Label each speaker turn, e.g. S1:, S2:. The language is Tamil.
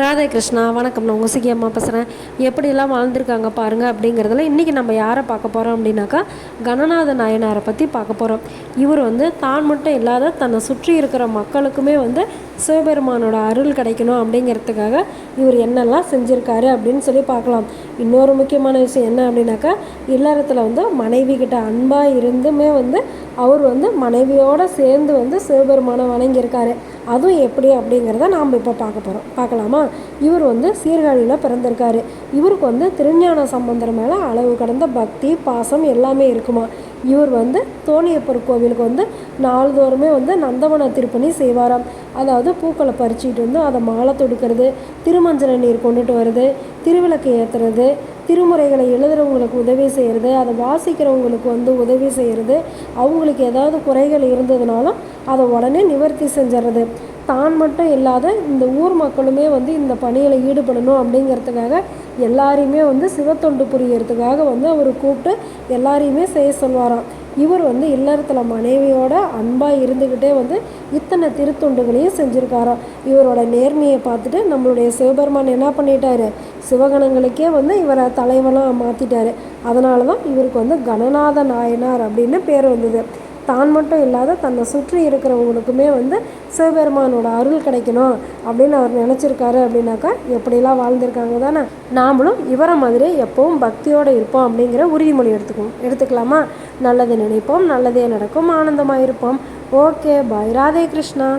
S1: ராதே கிருஷ்ணா வணக்கம். நான் உங்கள் சிகி அம்மா பேசுகிறேன் எப்படியெல்லாம் வாழ்ந்துருக்காங்க பாருங்கள் அப்படிங்கிறதுல இன்றைக்கி நம்ம யாரை பார்க்க போகிறோம் அப்படின்னாக்கா கணநாத நாயனாரை பற்றி பார்க்க போகிறோம் இவர் வந்து தான் மட்டும் இல்லாத தன்னை சுற்றி இருக்கிற மக்களுக்குமே வந்து சிவபெருமானோட அருள் கிடைக்கணும் அப்படிங்கிறதுக்காக இவர் என்னெல்லாம் செஞ்சுருக்காரு அப்படின்னு சொல்லி பார்க்கலாம். இன்னொரு முக்கியமான விஷயம் என்ன அப்படின்னாக்கா இல்லறத்தில் வந்து மனைவி கிட்ட அன்பாக இருந்துமே வந்து அவர் வந்து மனைவியோடு சேர்ந்து வந்து சிவபெருமானை வணங்கியிருக்காரு. அதுவும் எப்படி அப்படிங்கிறத நாம் இப்போ பார்க்க போகிறோம் பார்க்கலாமா? இவர் வந்து சீர்காழியில் பிறந்திருக்காரு. இவருக்கு வந்து திருஞான சம்பந்தர் மேலே அளவு கடந்த பக்தி பாசம் எல்லாமே இருக்குமா? இவர் வந்து தோணியப்பர் கோவிலுக்கு வந்து நாள்தோறுமே வந்து நந்தவன திருப்பணி செய்வாராம். அதாவது பூக்களை பறிச்சுட்டு வந்து அதை மாலை தொடுக்கிறது திருமஞ்சன நீர் கொண்டுட்டு வருது திருவிளக்கு ஏற்றுறது திருமுறைகளை எழுதுகிறவங்களுக்கு உதவி செய்கிறது அதை வாசிக்கிறவங்களுக்கு வந்து உதவி செய்கிறது அவங்களுக்கு ஏதாவது குறைகள் இருந்ததுனாலும் அதை உடனே நிவர்த்தி செஞ்சிடுறது தான் மட்டும் இல்லாத இந்த ஊர் மக்களுமே வந்து இந்த பணியில் ஈடுபடணும் அப்படிங்கிறதுக்காக எல்லாரையுமே வந்து சிவத்தொண்டு புரியறதுக்காக வந்து அவர் கூப்பிட்டு எல்லாரையுமே செய்ய சொல்வாராம். இவர் வந்து இல்லறத்தில் மனைவியோட அன்பாக இருந்துக்கிட்டே வந்து இத்தனை திருத்தொண்டுகளையும் செஞ்சுருக்காராம். இவரோட நேர்மையை பார்த்துட்டு நம்மளுடைய சிவபெருமான் என்ன பண்ணிட்டாரு? சிவகணங்களுக்கே வந்து இவரை தலைவனாக மாற்றிட்டார் அதனால தான் இவருக்கு வந்து கணநாத நாயனார் அப்படின்னு பேர் வந்தது. தான் மட்டும் இல்லாத தன்னை சுற்றி இருக்கிறவங்களுக்குமே வந்து சிவபெருமானோட அருள் கிடைக்கணும் அப்படின்னு அவர் நினச்சிருக்காரு அப்படின்னாக்கா எப்படிலாம் வாழ்ந்திருக்காங்க தானே? நாமளும் இவரை மாதிரி எப்பவும் பக்தியோடு இருப்போம் அப்படிங்கிற உறுதிமொழி எடுத்துக்குவோம் எடுத்துக்கலாமா? நல்லது நினைப்போம் நல்லதே நடக்கும் ஆனந்தமாக இருப்போம். Okay bye Radhe Krishna.